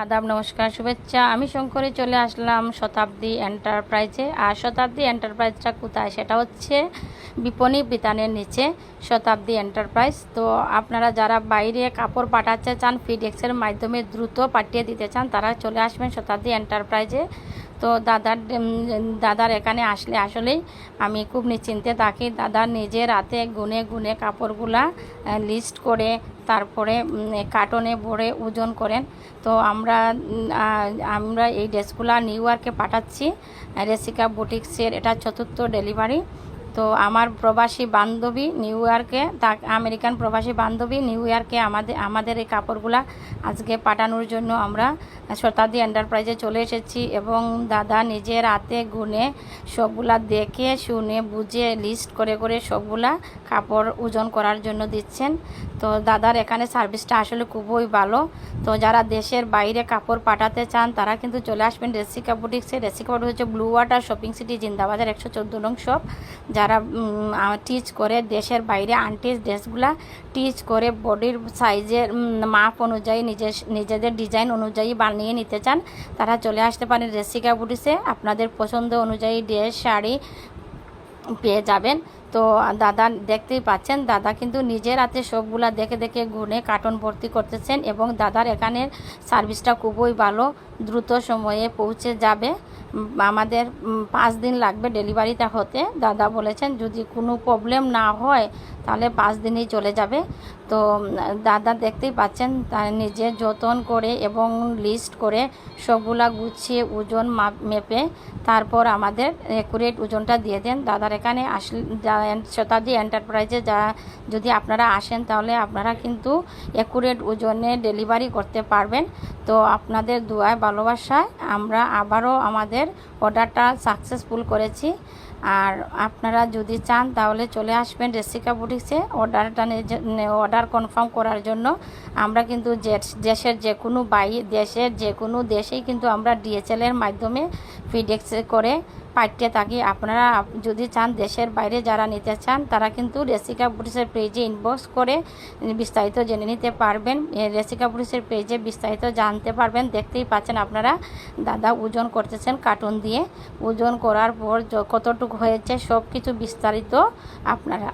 আদাব, নমস্কার, শুভেচ্ছা। আমি শঙ্করে চলে আসলাম শতাব্দী এন্টারপ্রাইজে। আর শতাব্দী এন্টারপ্রাইজটা কোথায়? সেটা হচ্ছে বিপণী বিতানের নিচে শতাব্দী এন্টারপ্রাইজ। তো আপনারা যারা বাইরে কাপড় পাঠাতে চান ফিডেক্সের মাধ্যমে দ্রুত পাঠিয়ে দিতে চান, তারা চলে আসবেন শতাব্দী এন্টারপ্রাইজে। তো দাদার দাদার এখানে আসলে আসলেই আমি খুব নিশ্চিন্তে থাকি। দাদার নিজে রাতে গুনে গুনে কাপড়গুলা লিস্ট করে, তারপরে কার্টনে ভরে ওজন করেন। তো আমরা আমরা এই ড্রেসগুলা নিউ ইয়র্কে পাঠাচ্ছি। রেসিকা বুটিক্সের, এটা চতুর্থ ডেলিভারি তো আমার প্রবাসী বান্ধবী নিউ ইয়র্কে, তা আমেরিকান প্রবাসী বান্ধবী নিউ ইয়র্কে আমাদের আমাদের এই কাপড়গুলা আজকে পাঠানোর জন্য আমরা শতাব্দী এন্টারপ্রাইজে চলে এসেছি এবং দাদা নিজের হাতে গুনে সবগুলা দেখে, শুনে, বুঝে লিস্ট করে করে সবগুলা কাপড় ওজন করার জন্য দিচ্ছেন। তো দাদার এখানে সার্ভিসটা আসলে খুবই ভালো। তো যারা দেশের বাইরে কাপড় পাঠাতে চান, তারা কিন্তু চলে আসবেন রেসিকা বুটিক্সে। রেসিকা বুটিক হচ্ছে blue water shopping city Zindabazar একশো চোদ্দ নং শপ। যারা টিচ করে দেশের বাইরে আনটিচ ড্রেসগুলা টিচ করে বডির সাইজের মাপ অনুযায়ী নিজের নিজেদের ডিজাইন অনুযায়ী বানিয়ে নিতে চান, তারা চলে আসতে পারেন রেসিকা বুটিক্সে আপনাদের পছন্দ অনুযায়ী ড্রেস শাড়ি পেয়ে যাবেন। তো, দাদা দেখতেই পাচ্ছেন, দাদা কিন্তু নিজের হাতে সবগুলা দেখে দেখে গুনে কার্টন ভর্তি করতেছেন এবং দাদার এখানের সার্ভিসটা খুবই ভালো। দ্রুত সময়ে পৌঁছে যাবে। আমাদের পাঁচ দিন লাগবে ডেলিভারিটা হতে। দাদা বলেছেন, যদি কোনো প্রবলেম না হয়, তাহলে পাঁচ দিনেই চলে যাবে। তো দাদা দেখতেই পাচ্ছেন, তার নিজে যতন করে এবং লিস্ট করে সবগুলা গুছিয়ে ওজন মাপ তারপর আমাদের একুরেট ওজনটা দিয়ে দেন। দাদার এখানে আসলে শতাব্দী এন্টারপ্রাইজে যা, যদি আপনারা আসেন, তাহলে আপনারা কিন্তু একুরেট ওজনে ডেলিভারি করতে পারবেন। তো, আপনাদের দোয়ায় ভালোবাসায় আমরা আবারও আমাদের অর্ডারটা সাকসেসফুল করেছি। আর আপনারা যদি চান তাহলে চলে আসবেন রেসিকা বুটিক্সে অর্ডারটা অর্ডার কনফার্ম করার জন্য আমরা কিন্তু দেশের যে কোনো বাই দেশের যে কোনো দেশেই কিন্তু আমরা ডিএচএলের মাধ্যমে ফিডেক্স করে পাঠিয়ে থাকি। আপনারা যদি চান দেশের বাইরে যারা নিতে চান, তারা কিন্তু রেসিকা পুলিশের পেজে ইনবক্স করে বিস্তারিত জেনে নিতে পারবেন। রেসিকা পুলিশের পেজে বিস্তারিত জানতে পারবেন। দেখতেই পাচ্ছেন আপনারা দাদা ওজন করতেছেন কার্টুন দিয়ে। ওজন করার পর কতটুকু হয়েছে সব কিছু বিস্তারিত আপনারা